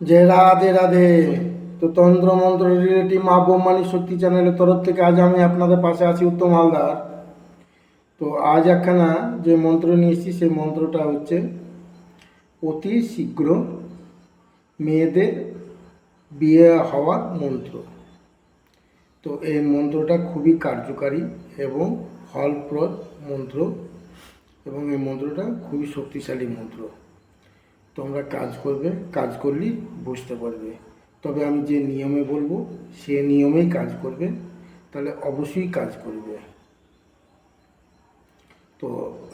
যে রাধে রাধে। তো তন্ত্র মন্ত্র রিলেটিভ মা বোমানি শক্তি চ্যানেলের তরফ থেকে আজ আমি আপনাদের পাশে আছি উত্তম হালদার। তো আজ একখানা যে মন্ত্র নিয়ে এসেছি, সেই মন্ত্রটা হচ্ছে, অতি শীঘ্র মেয়েদের বিয়ে হওয়ার মন্ত্র। তো এই মন্ত্রটা খুবই কার্যকারী এবং ফলপ্রদ মন্ত্র এবং এই মন্ত্রটা খুবই শক্তিশালী মন্ত্র। তোমরা কাজ করবে, কাজ করলেই বুঝতে পারবে। তবে আমি যে নিয়মে বলব, সে নিয়মেই কাজ করবে, তাহলে অবশ্যই কাজ করবে। তো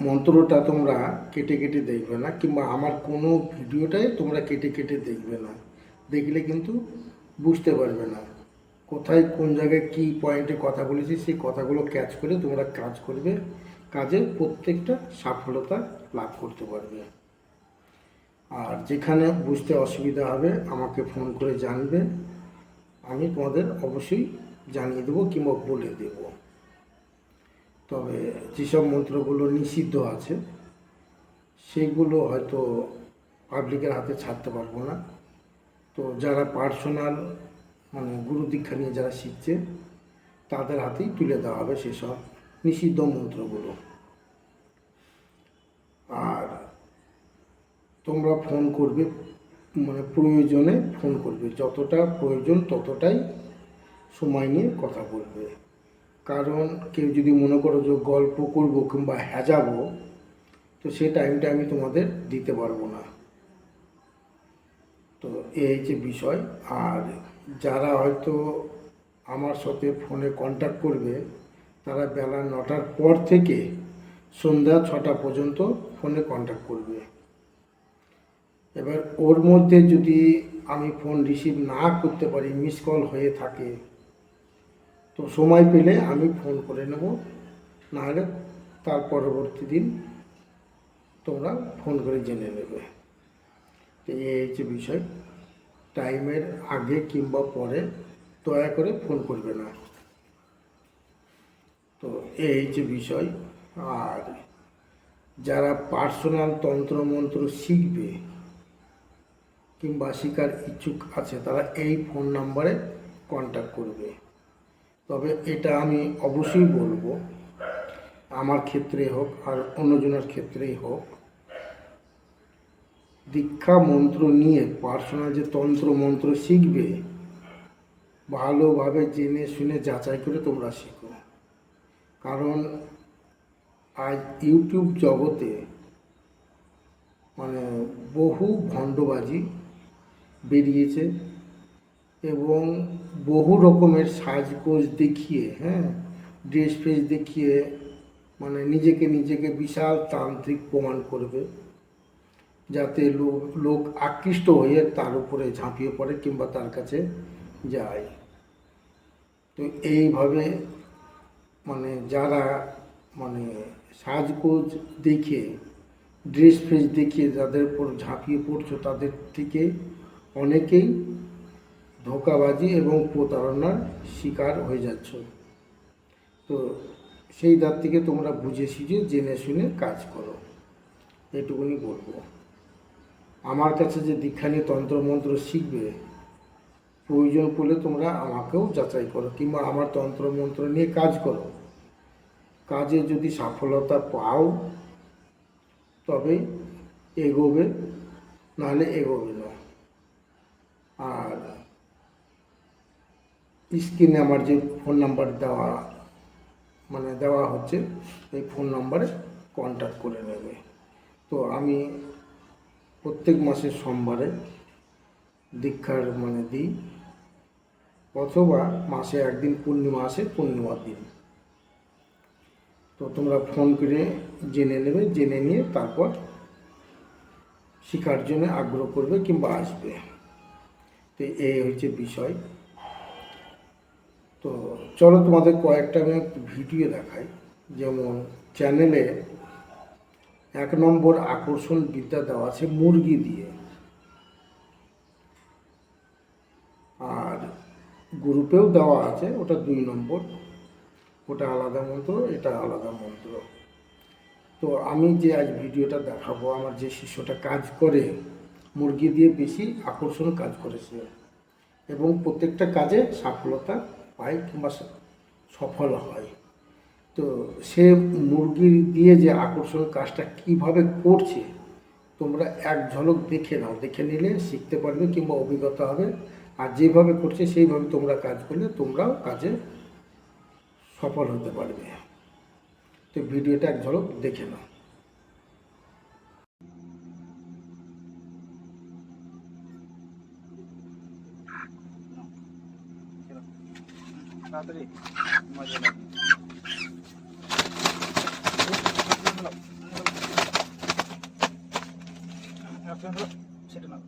মন্ত্রটা তোমরা কেটে কেটে দেখবে না, কিংবা আমার কোনো ভিডিওটাই তোমরা কেটে কেটে দেখবে না। দেখলে কিন্তু বুঝতে পারবে না। কোথায়, কোন জায়গায় কী পয়েন্টে কথা বলেছি, সেই কথাগুলো ক্যাচ করে তোমরা কাজ করবে, কাজে প্রত্যেকটা সফলতা লাভ করতে পারবে। আর যেখানে বুঝতে অসুবিধা হবে আমাকে ফোন করে জানবে। আমি তোমাদের অবশ্যই জানিয়ে দেবো কিংবা বলে দেব। তবে যেসব মন্ত্রগুলো নিষিদ্ধ আছে, সেগুলো হয়তো পাবলিকের হাতে ছাড়তে পারব না। তো যারা পার্সোনাল মানে গুরু দীক্ষা নিয়ে যারা শিখছে, তাদের হাতেই তুলে দেওয়া হবে সেসব নিষিদ্ধ মন্ত্রগুলো আর তোমরা ফোন করবে মানে প্রয়োজনে ফোন করবে, যতটা প্রয়োজন ততটাই সময় নিয়ে কথা বলবে। কারণ কেউ যদি মনে করো যে গল্প করব কিংবা হ্যাজাবো তো সে টাইমটা আমি তোমাদের দিতে পারব না। তো এই যে বিষয়। আর যারা হয়তো আমার সাথে ফোনে কন্ট্যাক্ট করবে, তারা বেলা নটার পর থেকে সন্ধ্যা ছটা পর্যন্ত ফোনে কন্ট্যাক্ট করবে। এবার ওর মধ্যে যদি আমি ফোন রিসিভ না করতে পারি মিস কল হয়ে থাকে, তো সময় পেলে আমি ফোন করে নেব। নাহলে তার পরবর্তী দিন তোমরা ফোন করে জেনে নেবে। এই হচ্ছে বিষয়। টাইমের আগে কিংবা পরে দয়া করে ফোন করবে না। তো এই হচ্ছে বিষয়। আর যারা পার্সোনাল তন্ত্রমন্ত্র শিখবে কিংবা শেখার ইচ্ছুক আছে, তারা এই ফোন নাম্বারে কন্ট্যাক্ট করবে। তবে এটা আমি অবশ্যই বলব, আমার ক্ষেত্রে হোক আর অন্যজনের ক্ষেত্রেই হোক, দীক্ষা মন্ত্র নিয়ে পার্সোনাল যে তন্ত্র মন্ত্র শিখবে, ভালোভাবে জেনে শুনে যাচাই করে তোমরা শিখো। কারণ আজ ইউটিউব জগতে মানে বহু ভণ্ডবাজি বেরিয়েছে এবং বহু রকমের সাজগোজ দেখিয়ে হ্যাঁ ড্রেস ফ্রেস দেখিয়ে মানে নিজেকে নিজেকে বিশাল তান্ত্রিক প্রমাণ করবে যাতে লোক লোক আকৃষ্ট হয়ে তার উপরে ঝাঁপিয়ে পড়ে কিংবা তার কাছে যায়। তো এইভাবে মানে যারা মানে সাজগোজ দেখে ড্রেস ফ্রেস দেখিয়ে যাদের উপর ঝাঁপিয়ে পড়ছো তাদের থেকে অনেকেই ধোকাবাজি এবং প্রতারণার শিকার হয়ে যাচ্ছ। তো সেই দাঁত থেকে তোমরা বুঝে সুঝে জেনে শুনে কাজ করো। এটুকুনি বলব। আমার কাছে যে দীক্ষা নিয়ে তন্ত্রমন্ত্র শিখবে, প্রয়োজন পড়লে তোমরা আমাকেও যাচাই করো কিংবা আমার তন্ত্রমন্ত্র নিয়ে কাজ করো। কাজে যদি সফলতা পাও, তবে এগোবে, নাহলে এগোবে আর স্ক্রিনে আমার যে ফোন নাম্বার দেওয়া মানে দেওয়া হচ্ছে, এই ফোন নাম্বারে কন্ট্যাক্ট করে নেবে। তো আমি প্রত্যেক মাসের সোমবারে দীক্ষার মানে দিই, অথবা মাসে একদিন পূর্ণিমা আসে, পূর্ণিমার দিন। তো তোমরা ফোন করে জেনে নেবে, জেনে নিয়ে তারপর শেখার জন্য আগ্রহ করবে কিংবা আসবে। তো এই হচ্ছে বিষয়। তো চলো তোমাদের কয়েকটা আমি ভিডিও দেখাই। যেমন চ্যানেলে এক নম্বর আকর্ষণ বিদ্যা দেওয়া আছে মুরগি দিয়ে। আর গ্রুপেও দেওয়া আছে, ওটা দুই নম্বর। ওটা আলাদা মন্ত্র, এটা আলাদা মন্ত্র। তো আমি যে আজ ভিডিওটা দেখাবো, আমার যে শিষ্যটা কাজ করে মুরগি দিয়ে বেশি আকর্ষণ কাজ করেছে এবং প্রত্যেকটা কাজে সফলতা পায় কিংবা সফল হয়। তো সে মুরগি দিয়ে যে আকর্ষণ কাজটা কীভাবে করছে, তোমরা এক ঝলক দেখে নাও। দেখে নিলে শিখতে পারবে কিংবা অভিজ্ঞতা হবে। আর যেভাবে করছে, সেইভাবে তোমরা কাজ করলে তোমরাও কাজে সফল হতে পারবে। তো ভিডিওটা এক ঝলক দেখে নাও। তাড়াতাড়ি মজা লাগবে সেটা না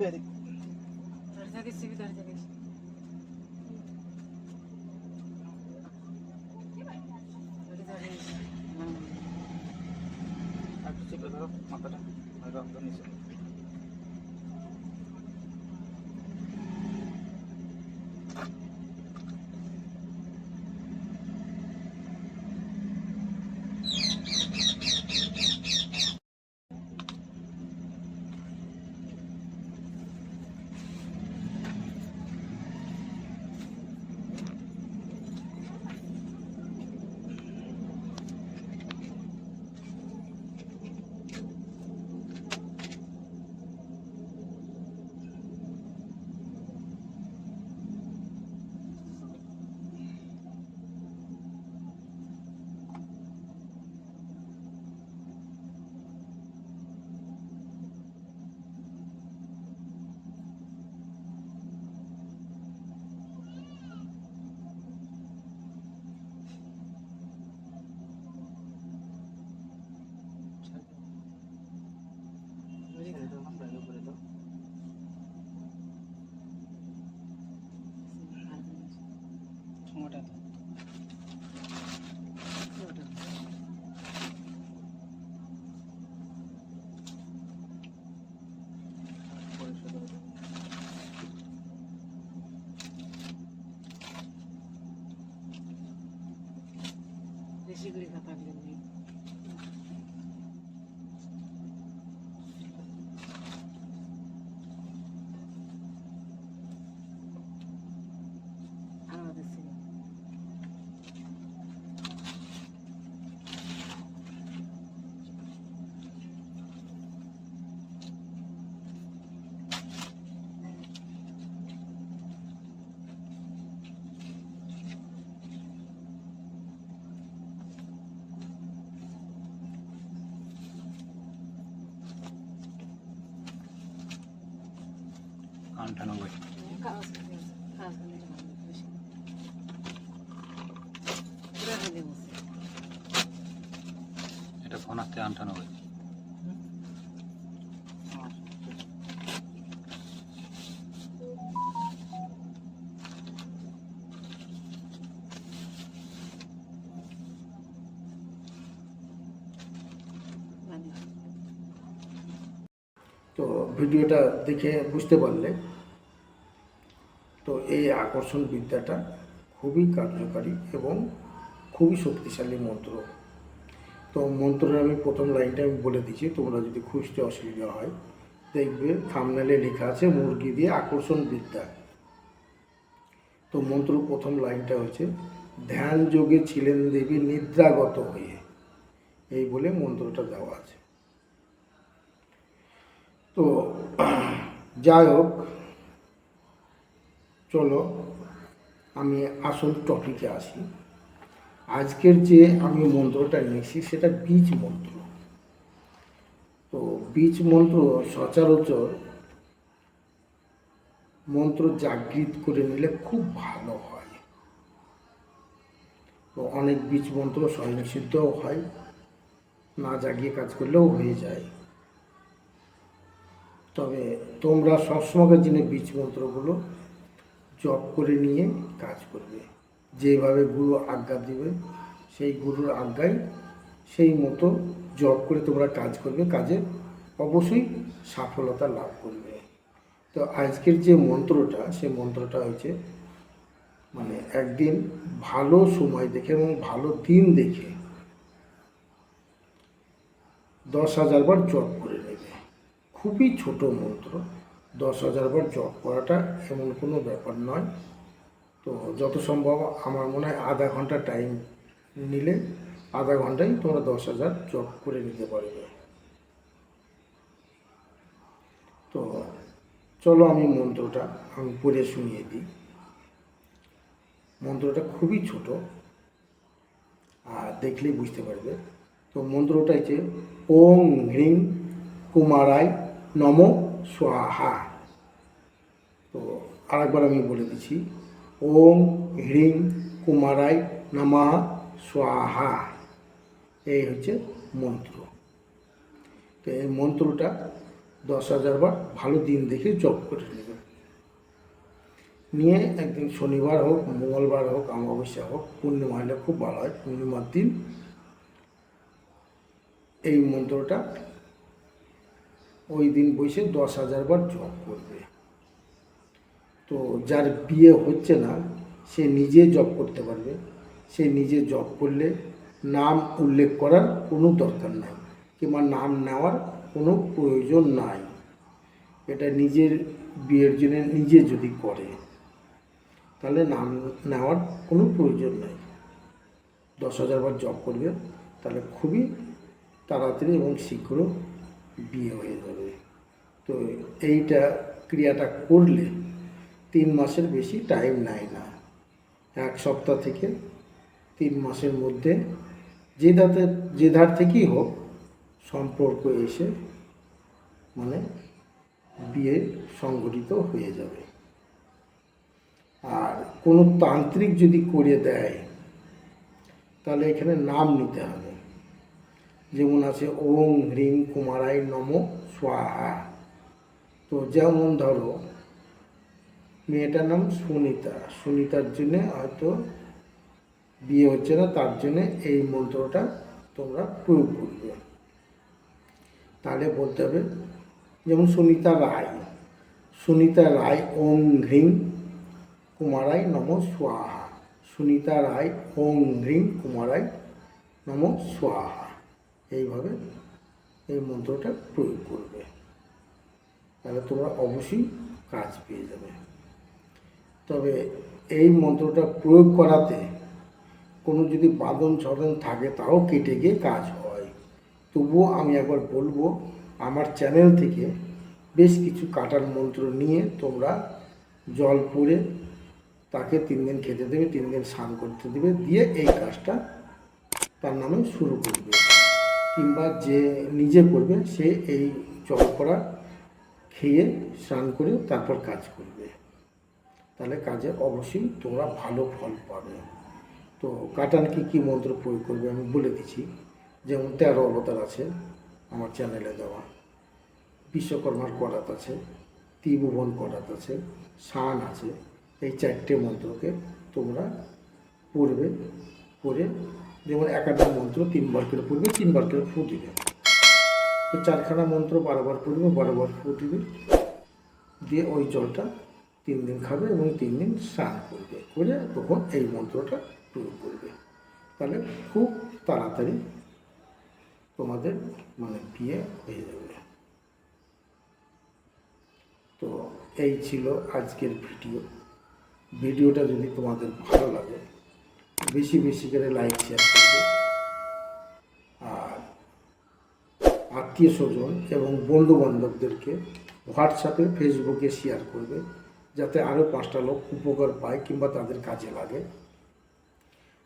ধরে থাকিস সিবি ধরে শিখবে ধরো মাথাটা রক্ত নিচে বুঝি না। উপরে দাও আর জিনিস। ঠোঁটা দাও ওটা। পরিষ্কার করে দাও বেশি করে কথা বলবি আমাদের ছিল আটানব্বই এটা ফোন আসতে আটানব্বই মানে তো ভিডিওটা দেখে বুঝতে পারলে আকর্ষণ বিদ্যাটা খুবই কার্যকারী এবং খুবই শক্তিশালী মন্ত্র। তো মন্ত্রের আমি প্রথম লাইনটা আমি বলে দিচ্ছি, তোমরা যদি খুঁজতে অসুবিধা হয়, দেখবে থামনেলে লেখা আছে, মুরগি দিয়ে আকর্ষণ বিদ্যা। তো মন্ত্র প্রথম লাইনটা হচ্ছে, ধ্যান যোগে ছিলেন দেবী নিদ্রাগত হয়ে। এই বলে মন্ত্রটা দেওয়া আছে। তো যাই হোক চলো, আমি আসল টপিকে আসি। আজকের যে আমি মন্ত্রটা নিয়েছি, সেটা বীজ মন্ত্র। তো বীজ মন্ত্র সচরাচর মন্ত্র জাগৃত করে নিলে খুব ভালো হয়। তো অনেক বীজ মন্ত্র স্বয়ংসিদ্ধও হয়, না জাগিয়ে কাজ করলেও হয়ে যায়। তবে তোমরা সবসময় জেনে বীজ মন্ত্রগুলো জপ করে নিয়ে কাজ করবে। যেভাবে গুরু আজ্ঞা দেবে সেই গুরুর আজ্ঞায় সেই মতো জপ করে তোমরা কাজ করবে কাজে অবশ্যই সফলতা লাভ করবে। তো আজকের যে মন্ত্রটা, সেই মন্ত্রটা হচ্ছে মানে একদিন ভালো সময় দেখে এবং ভালো দিন দেখে দশ হাজার বার জপ করে নেবে। খুবই ছোট মন্ত্র। দশ হাজার বার জপ করাটা এমন কোনো ব্যাপার নয়। তো যত সম্ভব আমার মনে হয় আধা ঘণ্টা টাইম নিলে আধা ঘন্টায় তোমরা দশ হাজার জব করে নিতে পারবে। তো চলো আমি মন্ত্রটা আমি পড়ে শুনিয়ে দিই। মন্ত্রটা খুবই ছোট আর দেখলেই বুঝতে পারবে। তো মন্ত্রটা হচ্ছে ওং হ্রিং কুমারায় নম স্বাহা। তো আরেকবার আমি বলে দিচ্ছি, ওম হ্রিং কুমারাই নমঃ স্বাহা। এই হচ্ছে মন্ত্র। তো এই মন্ত্রটা দশ হাজার বার ভালো দিন দেখে জপ করে নেবে। নিয়ে একদিন শনিবার হোক, মঙ্গলবার হোক, অমাবস্যা হোক, পূর্ণিমা হলে খুব ভালো হয়, পূর্ণিমার দিন। এই মন্ত্রটা ওই দিন বসে দশ হাজার বার জপ করবে। তো যার বিয়ে হচ্ছে না, সে নিজে জব করতে পারবে। সে নিজে জব করলে নাম উল্লেখ করার কোনো দরকার নাই কিংবা নাম নেওয়ার কোনো প্রয়োজন নাই। এটা নিজের বিয়ের জন্য নিজে যদি করে, তাহলে নাম নেওয়ার কোনো প্রয়োজন নাই। দশ হাজার বার জব করবে, তাহলে খুবই তাড়াতাড়ি এবং শীঘ্র বিয়ে হয়ে যাবে। তো এইটা ক্রিয়াটা করলে তিন মাসের বেশি টাইম নেয় না। এক সপ্তাহ থেকে তিন মাসের মধ্যে যে ধাতে যে ধার থেকেই হোক সম্পর্ক এসে মানে বিয়ে সংগঠিত হয়ে যাবে। আর কোনো তান্ত্রিক যদি করে দেয়, তাহলে এখানে নাম নিতে হবে। যেমন আছে ওং হ্রিং কুমারাই নম স্বাহা। তো যেমন ধরো, মেয়েটার নাম সুনিতা। সুনিতার জন্যে হয়তো বিয়ে হচ্ছে না, তার জন্যে এই মন্ত্রটা তোমরা প্রয়োগ করবে। তাহলে বলতে হবে, যেমন সুনিতা রায়। সুনিতা রায় ওং হ্রিং কুমারাই নম স্বাহা। সুনিতা রায় ওং হ্রিং কুমারাই নম স্বাহা। এইভাবে এই মন্ত্রটা প্রয়োগ করবে। তাহলে তোমরা অবশ্যই কাজ পেয়ে যাবে। তবে এই মন্ত্রটা প্রয়োগ করাতে কোনো যদি বাদন ছদন থাকে, তাও কেটে গিয়ে কাজ হয়। তবুও আমি একবার বলব, আমার চ্যানেল থেকে বেশ কিছু কাটার মন্ত্র নিয়ে তোমরা জল পরে তাকে তিন দিন খেতে দেবে, তিন দিন স্নান করতে দেবে, দিয়ে এই কাজটা তার নামে শুরু করবে। কিংবা যে নিজে করবে, সে এই করা খেয়ে স্নান করে তারপর কাজ করবে। তাহলে কাজে অবশ্যই তোমরা ভালো ফল পাবে। তো কাটান কি কী মন্ত্র প্রয়োগ করবে আমি বলে দিচ্ছি। যেমন তেরো অবতার আছে আমার চ্যানেলে দেওয়া। বিশ্বকর্মার করাত আছে, ত্রিভুবন করাত আছে শান আছে। এই চারটে মন্ত্রকে তোমরা পড়বে, পড়ে যেমন একান্ন মন্ত্র, তিনবার করে পড়বে, তিনবার করে ফু দিবে। তো চারখানা মন্ত্র, বারবার পড়বে, বারবার ফু দিবে। দিয়ে ওই জলটা তিন দিন খাবে এবং তিন দিন স্নান করবে। করে তখন এই মন্ত্রটা প্রয়োগ করবে। তাহলে খুব তাড়াতাড়ি তোমাদের মানে বিয়ে হয়ে যাবে। তো এই ছিল আজকের ভিডিও। ভিডিওটা যদি তোমাদের ভালো লাগে বেশি বেশি করে লাইক শেয়ার করবে। আর আত্মীয় স্বজন এবং বন্ধু বান্ধবদেরকে হোয়াটসঅ্যাপে ফেসবুকে শেয়ার করবে, যাতে আরও পাঁচটা লোক উপকার পায় কিংবা তাদের কাজে লাগে।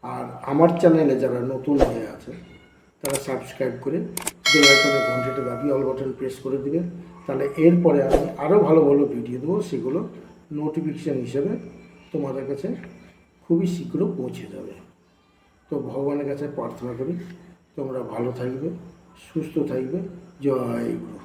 আর আমার চ্যানেলে যারা নতুন হয়ে আছে, তারা সাবস্ক্রাইব করে বেল আইকনের ঘন্টিটা দাবি অল বাটন প্রেস করে দিবে। তাহলে এরপরে আমি আরও ভালো ভালো ভিডিও দেবো, সেগুলো নোটিফিকেশান হিসেবে তোমাদের কাছে খুবই শীঘ্র পৌঁছে যাবে। তো ভগবানের কাছে প্রার্থনা করি, তোমরা ভালো থাকবে, সুস্থ থাকবে। জয় গুরু।